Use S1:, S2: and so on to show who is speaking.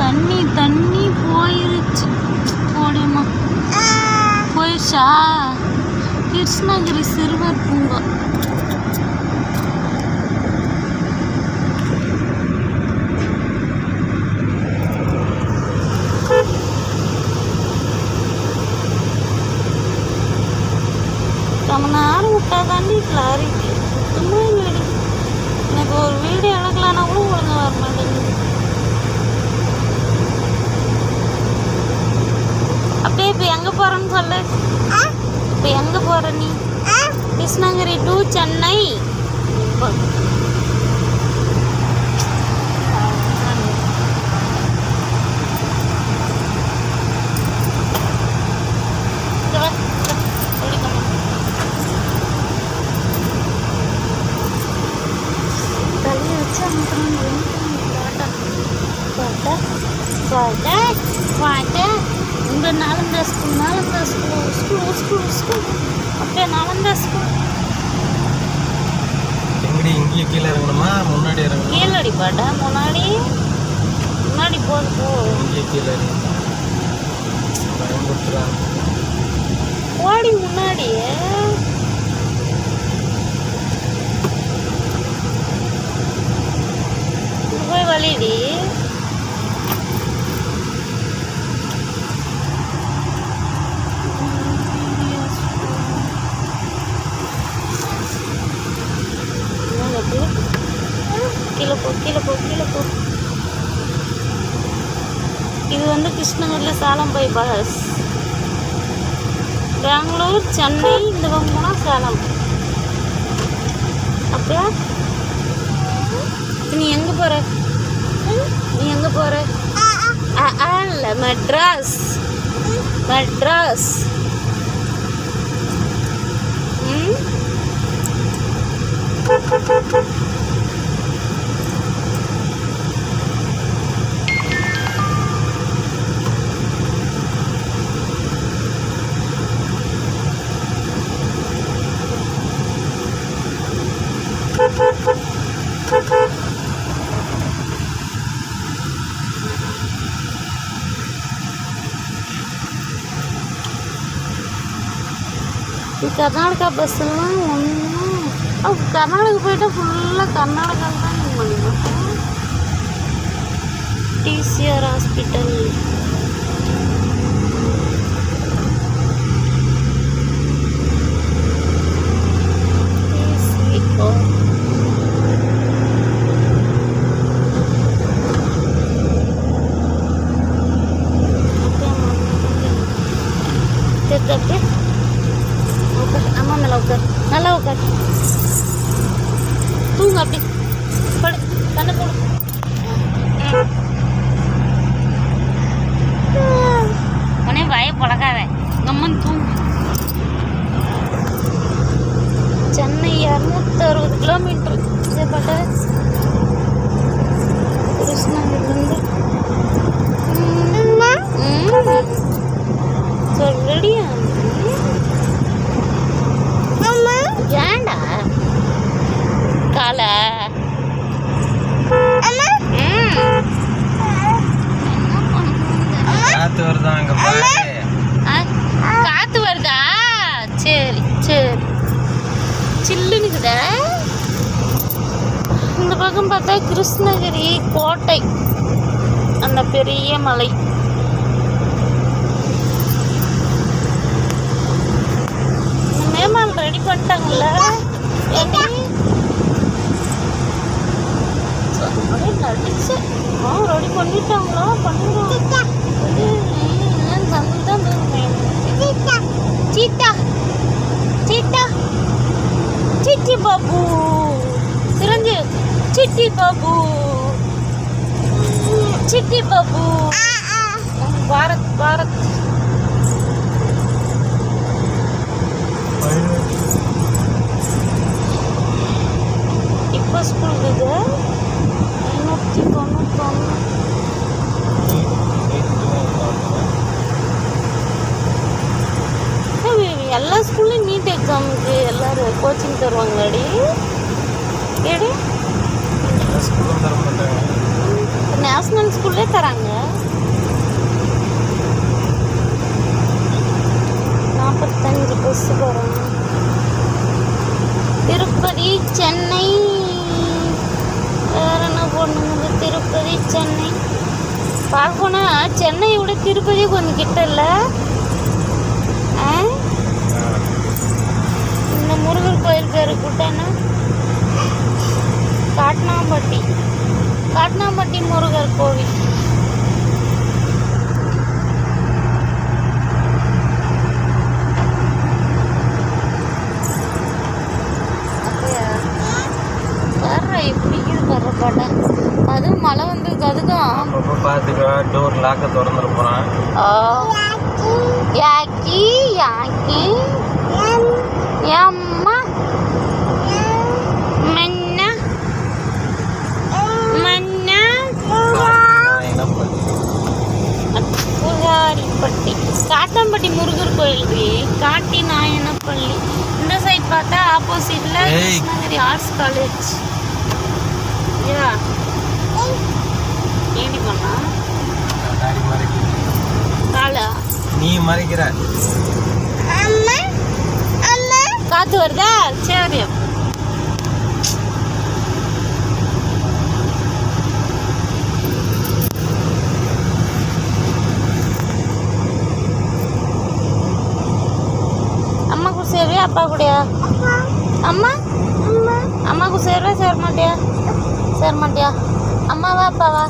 S1: தண்ணி தண்ணி போயிருச்சு போடியம்மா போயிடுச்சா கிருஷ்ணகிரி சிறுவர் பூங்கா ரொம்ப நேரம் விட்டா தாண்டி கிருஷ்ணகிரி டு சென்னை போ. இங்க வா, Nalanda school school school school அப்படியே நாலந்தா ஸ்கூல்
S2: எங்கடி இங்கேயே கீழே இறங்கணுமா? முன்னாடி இறங்கணுமா?
S1: கீழடி பாட்டா முன்னாடி. முன்னாடி போது போ.
S2: இங்கேயே கீழே பயன்படுத்துகிறாங்க
S1: ஓடி முன்னாடியே. போய் வழிடி கீழே போ கீழே போ கீழே போ. இது வந்து கிருஷ்ணகிரியில் சேலம் பை பஸ் பெங்களூர் சென்னை இந்த பக்கம் போனால் சேலம். அப்படியா நீ எங்கே போகிற நீ எங்கே போகிற இல்ல மெட்ராஸ். மெட்ராஸ் ம் இந்த கர்நாடகா பஸ்ஸெல்லாம் ஒன்றும் கர்நாடகா போயிட்டா ஃபுல்லாக கர்நாடகா தான் இது பண்ணிடுவோம் டிசிஆர் ஹாஸ்பிட்டல் அப்படியே உட்கார் அம்மா மேலே உட்கார் நல்லா உட்கார் அப்படி. படு. கண்ணை போடு. உடனே வய பழகாத கம்மன் தூங்கு. சென்னை இரநூத்தி அறுபது கிலோமீட்டர் இதேப்பட்ட காத்து வருதா? சரி சரி. சில்லுனுக்குதா இந்த பக்கம் பார்த்தா கிருஷ்ணகிரி கோட்டை. அந்த பெரிய மலை. மேமால் ரெடி பண்ணிட்டாங்கல்ல? நடிச்சு. ரெடி பண்ணிட்டாங்களா? பண்ணுங்க. babu. Bilang dia, babu. Citi babu. Barat, barat. Ipas pulang juga. எக்ஸாமுக்கு எல்லோரும் கோச்சிங் தருவாங்களாடி? ஏடி?
S2: ஸ்கூலும்
S1: நேஷ்னல் ஸ்கூல்லே தராங்க. நாற்பத்தஞ்சு பஸ் போகிறாங்க திருப்பதி சென்னை. வேற என்ன போடணுங்க? திருப்பதி சென்னை. பார்க்கணும்னா சென்னையை விட திருப்பதி கொஞ்சம் கிட்ட இல்லை. இந்த முருகர் கோயில் பேர் கூட்டன்னா காட்னாம்பட்டி. காட்னாம்பட்டி முருகர் கோவில். எப்படி இது வர்ற படம் அதுவும் மழை வந்திருக்கு அதுக்கும்.
S2: அப்பப்போ பார்த்துக்கோ டோர் லாக்கை திறந்துட போகிறான்
S1: ஆ. Yaki yaki. அம்மா மன்னா மன்னா புகாரிப்பட்டி காட்டம்பட்டி முருகர் கோயிலுக்கு காட்டி நாயனப்பள்ளி. இந்த சைட் பார்த்தா ஆப்போசிட்ல. கிருஷ்ணகிரி ஆர்ட்ஸ் காலேஜ் யா ஏடி பண்ணா காலா?
S2: நீ மறைக்கிற.
S1: வருதா? சரி அம்மா கூட சேருவியா? அப்பா கூடயா? அம்மா? அம்மா? கூட சேருவா சேர மாட்டியா சேர மாட்டியா அம்மாவா அப்பாவா?